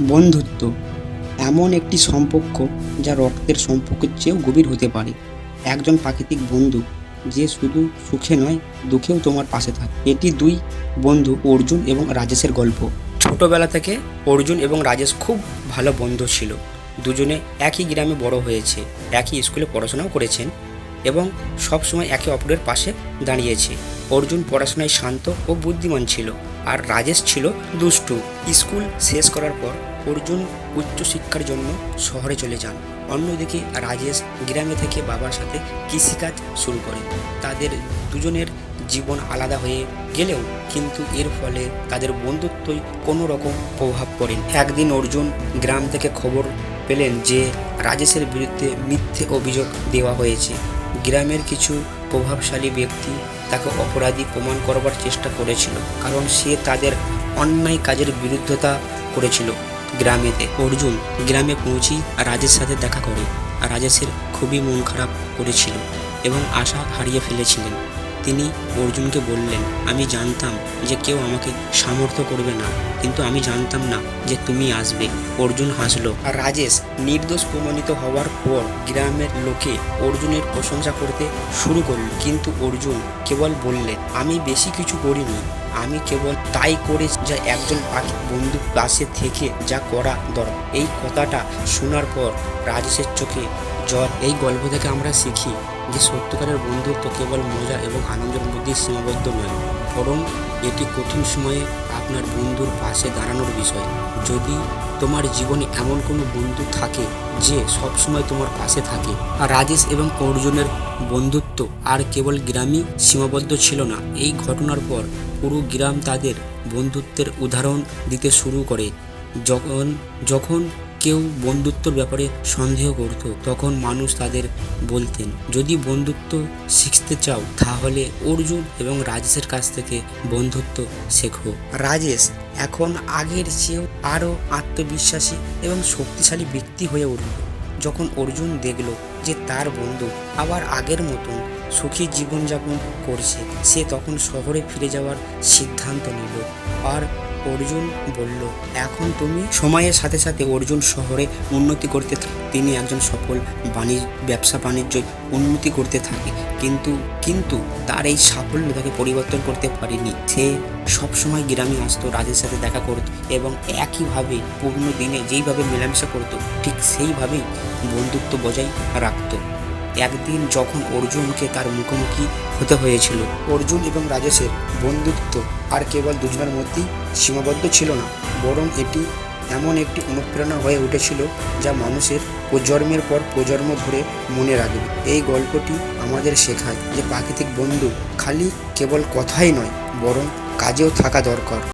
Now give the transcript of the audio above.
বন্ধুত্ব এমন একটি সম্পর্ক যা রক্তের সম্পর্কের চেয়েও গভীর হতে পারে। একজন প্রাকৃতিক বন্ধু যে শুধু সুখে নয়, দুঃখেও তোমার পাশে থাকে। এটি দুই বন্ধু, অর্জুন এবং রাজেশের গল্প। ছোটবেলা থেকে অর্জুন এবং রাজেশ খুব ভালো বন্ধু ছিল। দুজনে একই গ্রামে বড় হয়েছে, একই স্কুলে পড়াশোনাও করেছেন এবং সবসময় একে অপরের পাশে দাঁড়িয়েছে। অর্জুন পড়াশোনায় শান্ত ও বুদ্ধিমান ছিল আর রাজেশ ছিল দুষ্টু। স্কুল শেষ করার পর অর্জুন উচ্চশিক্ষার জন্য শহরে চলে যান। অন্যদিকে রাজেশ গ্রামে থেকে বাবার সাথে কৃষিকাজ শুরু করে। তাদের দুজনের জীবন আলাদা হয়ে গেলেও কিন্তু এর ফলে তাদের বন্ধুত্বই কোনো রকম প্রভাব পড়েন। একদিন অর্জুন গ্রাম থেকে খবর পেলেন যে, রাজেশের বিরুদ্ধে মিথ্যে অভিযোগ দেওয়া হয়েছে। গ্রামের কিছু প্রভাবশালী ব্যক্তি তাকে অপরাধী প্রমাণ করবার চেষ্টা করেছিল, কারণ সে তাদের অন্যায় কাজের বিরুদ্ধতা করেছিল গ্রামেতে। অর্জুন গ্রামে পৌঁছি রাজের সাথে দেখা করে, রাজেশের খুবই মন খারাপ করেছিল এবং আশা হারিয়ে ফেলেছিলেন। তিনি অর্জুনকে বললেন, আমি জানতাম যে কেউ আমাকে সামর্থ্য করবে না, কিন্তু আমি জানতাম না যে তুমি আসবে। অর্জুন হাসলো। আর রাজেশ নির্দোষ প্রমাণিত হওয়ার পর গ্রামের লোকে অর্জুনের প্রশংসা করতে শুরু করল। কিন্তু অর্জুন কেবল বললেন আমি বেশি কিছু করিনি, আমি কেবল তাই করে যা একজন পাখি বন্ধু পাশে থেকে যা করা দরকার। এই কথাটা শোনার পর রাজেশের চোখে জল। এই গল্প থেকে আমরা শিখি যে সত্যিকারের বন্ধুত্ব কেবল মজা এবং আনন্দের মধ্যে সীমাবদ্ধ নয়, বরং এটি কঠিন সময়ে আপনার বন্ধুর পাশে দাঁড়ানোর বিষয়। যদি তোমার জীবনে এমন কোনো বন্ধু থাকে যে সবসময় তোমার পাশে থাকে, রাজেশ এবং অর্জুনের বন্ধুত্ব আর কেবল গ্রামই সীমাবদ্ধ ছিল না, এই ঘটনার পর পুরো গ্রাম তাদের বন্ধুত্বের উদাহরণ দিতে শুরু করে। যখন যখন কেউ বন্ধুত্বর ব্যাপারে সন্দেহ করত, তখন মানুষ তাদের বলতেন, যদি বন্ধুত্ব শিখতে চাও, তাহলে অর্জুন এবং রাজেশের কাছ থেকে বন্ধুত্ব শেখো। রাজেশ এখন আগের চেয়েও আরও আত্মবিশ্বাসী এবং শক্তিশালী ব্যক্তি হয়ে উঠল। যখন অর্জুন দেখল যে তার বন্ধু আবার আগের মতন সুখী জীবনযাপন করছে, সে তখন শহরে ফিরে যাওয়ার সিদ্ধান্ত নিল। আর অর্জুন বলল, এখন তুমি সময়ের সাথে সাথে অর্জুন শহরে উন্নতি করতে থাকে। তিনি একজন সফল বাণিজ্য, ব্যবসা বাণিজ্য উন্নতি করতে থাকে। কিন্তু কিন্তু তার এই সাফল্য তাকে পরিবর্তন করতে পারেনি। সে সবসময় গ্রামে আসতো, রাজের সাথে দেখা করতো এবং একইভাবে পূর্ণ দিনে যেইভাবে মেলামেশা করতো, ঠিক সেইভাবেই বন্ধুত্ব বজায় রাখতো। একদিন যখন অর্জুনকে তার মুখোমুখি হতে হয়েছিল, অর্জুন এবং রাজেশের বন্ধুত্ব আর কেবল দুজনের মধ্যেই সীমাবদ্ধ ছিল না, বরং এটি এমন একটি অনুপ্রেরণা হয়ে উঠেছিল যা মানুষের প্রজন্মের পর প্রজন্ম ধরে মনে রাখবে। এই গল্পটি আমাদের শেখায় যে প্রাকৃতিক বন্ধু খালি কেবল কথাই নয়, বরং কাজেও থাকা দরকার।